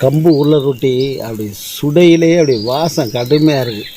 கம்பு உள்ள ரொட்டி அப்படி சுடையிலேயே அப்படி வாசம் கடுமையாக இருக்குது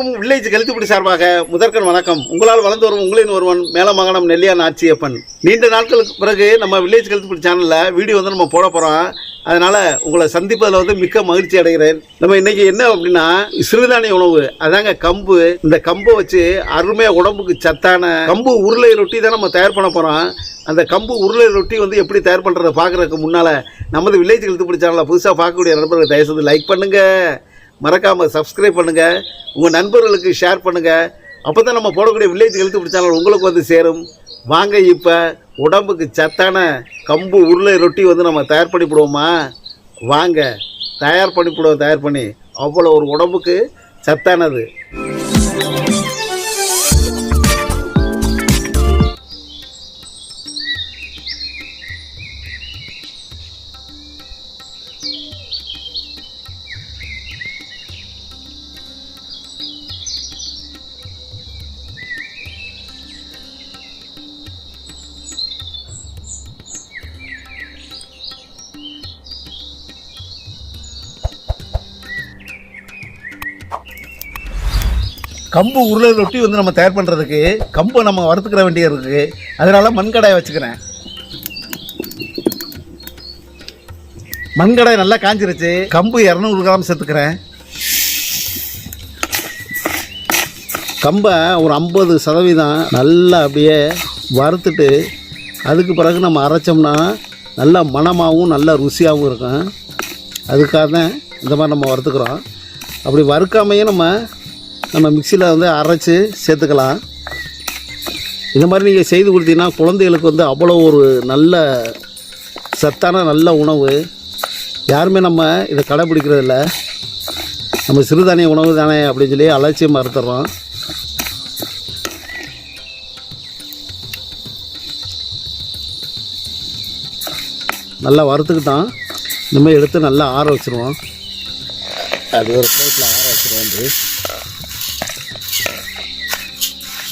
அனைவருக்கும் வில்லேஜ் கழுத்துப்பிடி சார்பாக முதற்கன் வணக்கம். உங்களால் வளர்ந்து வரும் உங்களின் ஒருவன் மேலமங்கலம் நெல்லியான் ஆட்சியப்பன். நீண்ட நாட்களுக்கு பிறகு நம்ம வில்லேஜ் கழுத்துப்பிடி சேனலில் வீடியோ வந்து நம்ம போட போகிறோம் அதனால் உங்களை சந்திப்பதில் வந்து மிக்க மகிழ்ச்சி அடைகிறேன். நம்ம இன்றைக்கி என்ன அப்படின்னா சிறுதானிய உணவு. அதாங்க கம்பு. இந்த கம்பை வச்சு அருமையாக உடம்புக்கு சத்தான கம்பு உருளை ரொட்டி தான் நம்ம தயார் பண்ண போகிறோம் அந்த கம்பு உருளை ரொட்டி வந்து எப்படி தயார் பண்ணுறதை பார்க்குறதுக்கு முன்னால் நமது வில்லேஜ் கழுத்துப்பிடி சேனலை புதுசாக பார்க்கக்கூடிய நண்பர்கள் தயவுசெய்து லைக் பண்ணுங்கள் மறக்காமல் சப்ஸ்கிரைப் பண்ணுங்கள் உங்கள் நண்பர்களுக்கு ஷேர் பண்ணுங்கள் அப்போ தான் நம்ம போடக்கூடிய வில்லேஜ் ஹெல்த் பிடிச்சாலும் உங்களுக்கு வந்து சேரும். வாங்க இப்போ உடம்புக்கு சத்தான கம்பு உருளை ரொட்டி வந்து நம்ம தயார் பண்ணிவிடுவோமா? வாங்க தயார் பண்ணிவிடுவோம் தயார் பண்ணி. அவ்வளோ ஒரு உடம்புக்கு சத்தானது. கம்பு உருளை ரொட்டி வந்து நம்ம தயார் பண்ணுறதுக்கு கம்பை நம்ம வறுத்துக்கிற வேண்டியது இருக்குது அதனால் மண்கடாயை வச்சுக்கிறேன். மண்கடாய் நல்லா காஞ்சிருச்சு. கம்பு இரநூறு கிராம் சேர்த்துக்கிறேன். கம்பை ஒரு ஐம்பது சதவீதம் நல்லா அப்படியே வறுத்துட்டு அதுக்கு பிறகு நம்ம அரைச்சோம்னா நல்லா மணமாகவும் நல்ல ருசியாகவும் இருக்கும். அதுக்காக தான் இந்த மாதிரி நம்ம வறுத்துக்கிறோம். அப்படி வறுக்காமையே நம்ம நம்ம மிக்சியில் வந்து அரைச்சி சேர்த்துக்கலாம். இந்த மாதிரி நீங்கள் செய்து கொடுத்தீங்கன்னா குழந்தைகளுக்கு வந்து அவ்வளோ ஒரு நல்ல சத்தான நல்ல உணவு. யாருமே நம்ம இதை கடைப்பிடிக்கிறதில்ல நம்ம சிறுதானிய உணவு தானே அப்படின்னு சொல்லி அலட்சியம் மறுத்துறோம் நல்லா வறுத்துக்கிட்டோம் இனிமேல் எடுத்து நல்லா ஆற வச்சுருவோம். அது ஒரு பிளேட்டில் ஆற வச்சுருவோம்.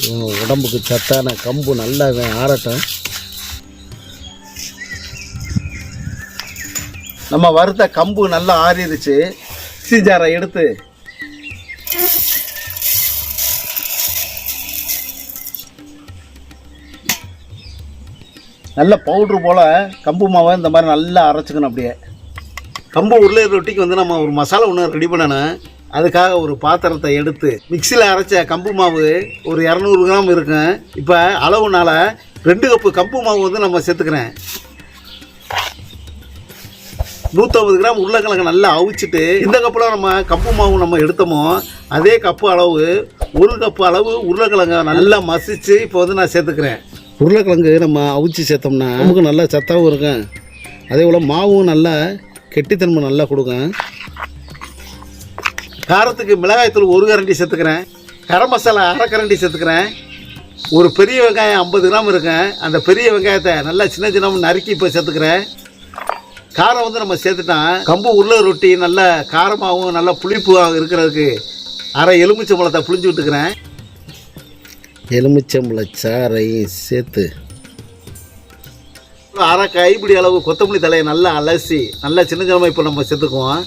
உடம்புக்கு சத்தான கம்பு நல்லா ஆறட்டும். நம்ம வறுத்த கம்பு நல்லா ஆறிடுச்சு. சீஜாரை எடுத்து. நல்ல பவுட்ரு போல் கம்பு மாவை இந்த மாதிரி நல்லா அரைச்சிக்கணும் அப்படியே. கம்பு உருளை ரொட்டிக்கு வந்து நம்ம ஒரு மசாலா ஒன்று ரெடி பண்ணணும். அதுக்காக ஒரு பாத்திரத்தை எடுத்து மிக்சியில் அரைச்ச கம்பு மாவு ஒரு இரநூறு கிராம் இருக்கும் இப்போ அளவுனால ரெண்டு கப்பு கம்பு மாவு வந்து நம்ம சேர்த்துக்கிறேன். நூற்றம்பது கிராம் உருளைக்கிழங்கு நல்லா அவிச்சிட்டு இந்த கப்பில் நம்ம கப்பு மாவு நம்ம எடுத்தோமோ அதே கப்பு அளவு ஒரு கப்பு அளவு உருளைக்கிழங்கை நல்லா மசிச்சு இப்போ வந்து நான் சேர்த்துக்கிறேன். உருளைக்கிழங்கு நம்ம அவிச்சு சேர்த்தோம்னா நமக்கு நல்லா சத்தாகவும் இருக்கும். அதே போல் மாவும் நல்லா கெட்டித்தன்மை நல்லா கொடுக்கும். காரத்துக்கு மிளகாய்த்தூள் ஒரு கரண்டி சேர்த்துக்கிறேன். கரம் மசாலா அரை கரண்டி சேர்த்துக்கிறேன். ஒரு பெரிய வெங்காயம் ஐம்பது கிராம் இருக்கும் அந்த பெரிய வெங்காயத்தை நல்லா சின்ன சின்ன நறுக்கி இப்போ சேர்த்துக்கிறேன். காரம் வந்து நம்ம சேர்த்துட்டோம் கம்பு உருளை ரொட்டி நல்ல காரமாகவும் நல்ல புளிப்பாகவும் இருக்கிறதுக்கு அரை எலுமிச்சம்பழத்தை புளிஞ்சு விட்டுக்கிறேன். எலுமிச்சம்பழ சாறை சேர்த்து. அரை கைப்பிடி அளவு கொத்தமல்லி தலையை நல்லா அலசி நல்லா சின்ன சின்னமாக இப்போ நம்ம சேர்த்துக்குவோம்.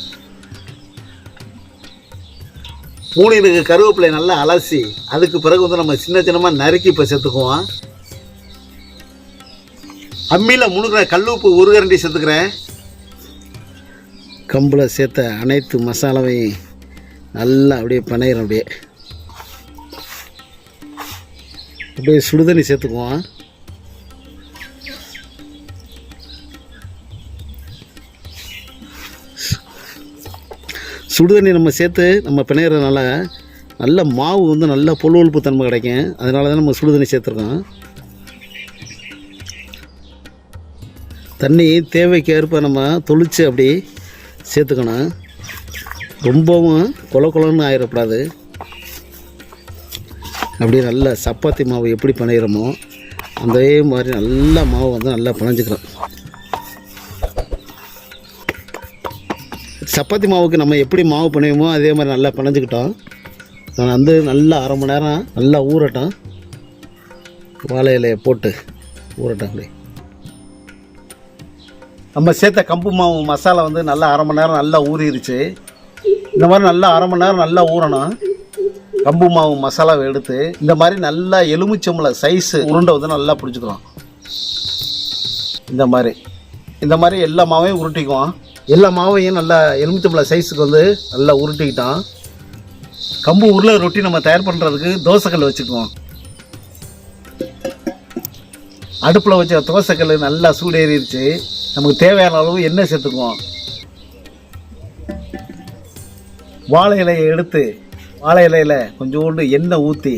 மூணு கருவேப்பிலை நல்லா அலசி அதுக்கு பிறகு வந்து நம்ம சின்ன சின்னமாக நறுக்கி இப்போ சேர்த்துக்குவோம். அம்மியில் முழுகிற கல்லுப்பு ஒரு கரண்டி சேர்த்துக்கிறேன். கம்பில் சேர்த்த அனைத்து மசாலாவையும் நல்லா அப்படியே பிணையிறோம் அப்படியே. அப்படியே சுடுதண்ணி சேர்த்துக்குவோம். சுடுதண்ணி நம்ம சேர்த்து நம்ம பிணையிறதுனால நல்ல மாவு வந்து நல்ல பொழுவழுப்பு தன்மை கிடைக்கும். அதனால தான் நம்ம சுடுதண்ணி சேர்த்துருக்கோம். தண்ணி தேவைக்கேற்ப நம்ம தொளிச்சு அப்படி சேர்த்துக்கணும். ரொம்பவும் கொல கொலன்னு ஆயிடக்கூடாது அப்படியே நல்ல சப்பாத்தி மாவு எப்படி பிணையிறோமோ அதே மாதிரி நல்ல மாவு வந்து நல்லா பிணைஞ்சிக்கிறோம் சப்பாத்தி மாவுக்கு நம்ம எப்படி மாவு பிணையுமோ அதே மாதிரி நல்லா பிணைஞ்சிக்கிட்டோம். நான் வந்து நல்லா அரை மணி நேரம் நல்லா ஊறட்டும். வாழை இலையை போட்டு ஊறட்டும் அப்படி. நம்ம சேர்த்த கம்பு மாவு மசாலா வந்து நல்லா அரை மணி நேரம் நல்லா ஊறிடுச்சு இந்த மாதிரி நல்லா அரை மணி நேரம் நல்லா ஊறணும். கம்பு மாவு மசாலாவை எடுத்து இந்த மாதிரி நல்லா எலுமிச்சம்பளை சைஸு உருண்டை வந்து நல்லா பிடிச்சிக்கலாம். இந்த மாதிரி. இந்த மாதிரி எல்லா மாவையும் உருட்டிக்குவோம். எல்லா மாவையும் நல்லா எலுமிச்சம்பளம் சைஸுக்கு வந்து நல்லா உருட்டிக்கிட்டோம் கம்பு உருளை ரொட்டி நம்ம தயார் பண்ணுறதுக்கு தோசைக்கல் வச்சுக்குவோம். அடுப்பில் வச்ச தோசைக்கல் நல்லா சூடேறிடுச்சு. நமக்கு தேவையான அளவு எண்ணெய் சேர்த்துக்குவோம். வாழை இலையை எடுத்து வாழை இலையில் கொஞ்சோண்டு எண்ணெய் ஊற்றி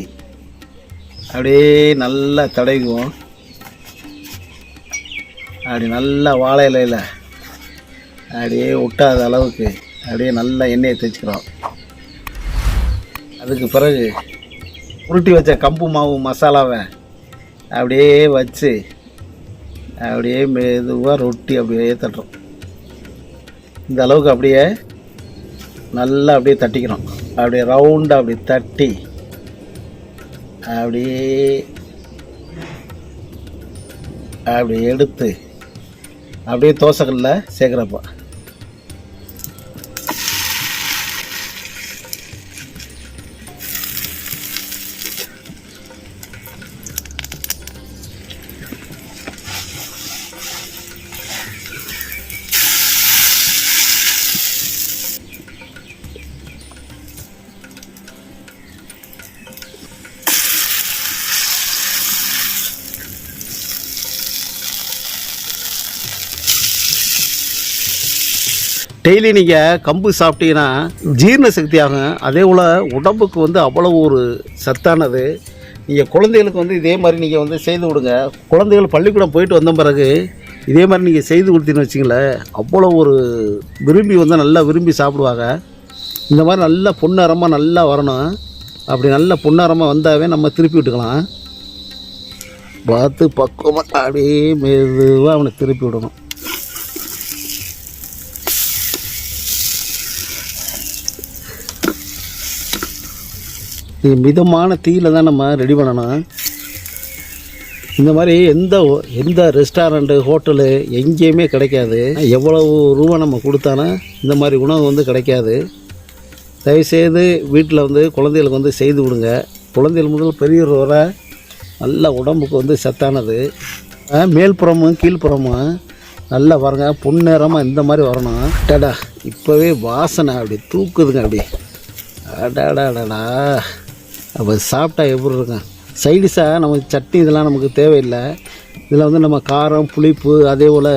அப்படியே நல்லா தடவிக்குவோம். அப்படி நல்லா வாழை இலையில் அப்படியே ஒட்டாத அளவுக்கு அப்படியே நல்லா எண்ணெயை தேய்ச்சிக்கிறோம். அதுக்கு பிறகு உருட்டி வச்ச கம்பு மாவு மசாலாவை அப்படியே வச்சு அப்படியே மெதுவாக ரொட்டி அப்படியே தட்டுறோம். இந்த அளவுக்கு அப்படியே நல்லா அப்படியே தட்டிக்கிறோம். அப்படியே ரவுண்டாக அப்படி தட்டி அப்படியே அப்படி எடுத்து அப்படியே தோசைக்கல்லில் சேர்க்குறப்ப டெய்லி நீங்கள் கம்பு சாப்பிட்டீங்கன்னா ஜீரண சக்தி ஆகும் அதே போல் உடம்புக்கு வந்து அவ்வளோ ஒரு சத்தானது. நீங்கள் குழந்தைகளுக்கு வந்து இதே மாதிரி நீங்கள் வந்து செய்து விடுங்க. குழந்தைகள் பள்ளிக்கூடம் போயிட்டு வந்த பிறகு இதே மாதிரி நீங்கள் செய்து கொடுத்தீங்கன்னு வச்சிங்களேன் அவ்வளோ ஒரு விரும்பி வந்து நல்லா விரும்பி சாப்பிடுவாங்க. இந்த மாதிரி நல்லா பொன்னரமாக நல்லா வரணும். அப்படி நல்ல பொன்னரமாக வந்தாவே நம்ம திருப்பி விட்டுக்கலாம். பார்த்து பக்குவமாக அப்படியே மெதுவாக அவனை திருப்பி விடணும். இது மிதமான தீயில தான் நம்ம ரெடி பண்ணணும். இந்த மாதிரி எந்த எந்த ரெஸ்டாரண்ட்டு ஹோட்டலு எங்கேயுமே கிடைக்காது. எவ்வளவு ரூபா நம்ம கொடுத்தாலும் இந்த மாதிரி உணவு வந்து கிடைக்காது. தயவுசெய்து வீட்டில் வந்து குழந்தைகளுக்கு வந்து செய்து விடுங்க. குழந்தைகள் முதல் பெரியவர் வர நல்ல உடம்புக்கு வந்து சத்தானது. மேல்புறமும் கீழ்ப்புறமும் நல்லா வரங்க பொன்னிறமாக இந்த மாதிரி வரணும். டடா இப்போவே வாசனை அப்படி தூக்குதுங்க அப்படி. அடாடாடா அப்போ சாப்பிட்டா எப்படி இருக்கும்? சைடிஷாக நமக்கு சட்னி இதெல்லாம் நமக்கு தேவையில்லை. இதில் வந்து நம்ம காரம் புளிப்பு அதே போல்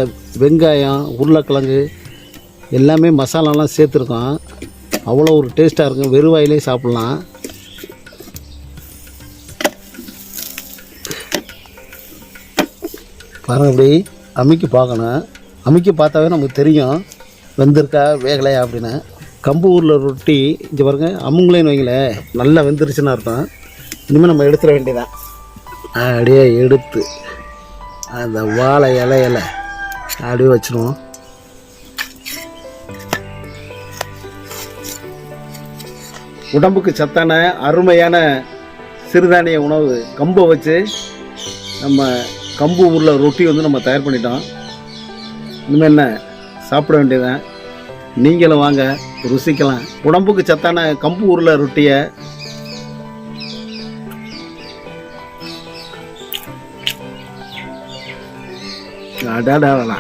வெங்காயம் உருளைக்கிழங்கு எல்லாமே மசாலாலாம் சேர்த்துருக்கோம். அவ்வளோ ஒரு டேஸ்ட்டாக இருக்கும். வெறும் வாயிலே சாப்பிட்லாம். பாருங்கள் அப்படி அமுக்கி பார்க்கணும். அமுக்கி பார்த்தாவே நமக்கு தெரியும். வெந்திருக்கா வேகலையா அப்படின்னு. கம்பு ஊரில் ரொட்டி இங்கே பாருங்க அம்முங்களேன்னு வைங்களேன் நல்லா வெந்துருச்சுன்னு அர்த்தம். இனிமேல் நம்ம எடுத்துட வேண்டியதான் அப்படியே எடுத்து அந்த வாழை இலையில அப்படியே வச்சுருவோம். உடம்புக்கு சத்தான அருமையான சிறுதானிய உணவு கம்பை வச்சு நம்ம கம்பு ஊரில் ரொட்டி வந்து நம்ம தயார் பண்ணிட்டோம். இனிமேல் என்ன சாப்பிட வேண்டியதான் நீங்களும் வாங்க ருசிக்கலாம். உடம்புக்கு சத்தான கம்பு உருளை ரொட்டியை அடாடாடா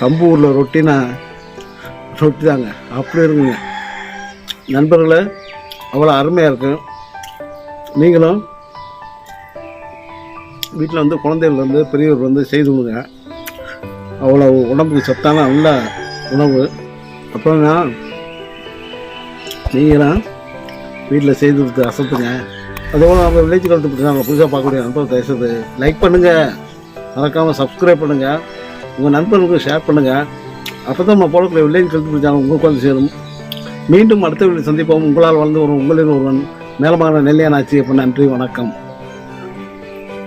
கம்பு ஊரில் ரொட்டினா ரொட்டி தாங்க அப்படி இருக்குங்க நண்பர்களே அவ்வளோ அருமையாக இருக்கும் நீங்களும் வீட்டில் வந்து குழந்தைகள் வந்து பெரியவர் வந்து செய்துவிடுங்க அவ்வளோ உடம்புக்கு சத்தான நல்ல உணவு. அப்புறம்னா நீங்களாம் வீட்டில் செய்து கொடுத்து அசத்துங்க. அதோட நம்ம வில்லேஜ் கலந்து பற்றி நாங்கள் புதுசாக பார்க்கக்கூடிய நண்பர் தயவுசெய்து லைக் பண்ணுங்கள் மறக்காமல் சப்ஸ்கிரைப் பண்ணுங்கள் உங்கள் நண்பர்களுக்கு ஷேர் பண்ணுங்கள் அப்போ தான் நம்ம போடக்கூடிய வில்லேஜ் கலந்து பிடிச்சாங்க உங்களுக்கு வந்து சேரும். மீண்டும் அடுத்த வீட்டில் சந்திப்போம். உங்களால் வளர்ந்து வரும் உங்களின் ஒருவன். மேலமான நெல்லையானாச்சி அப்போ நன்றி வணக்கம்.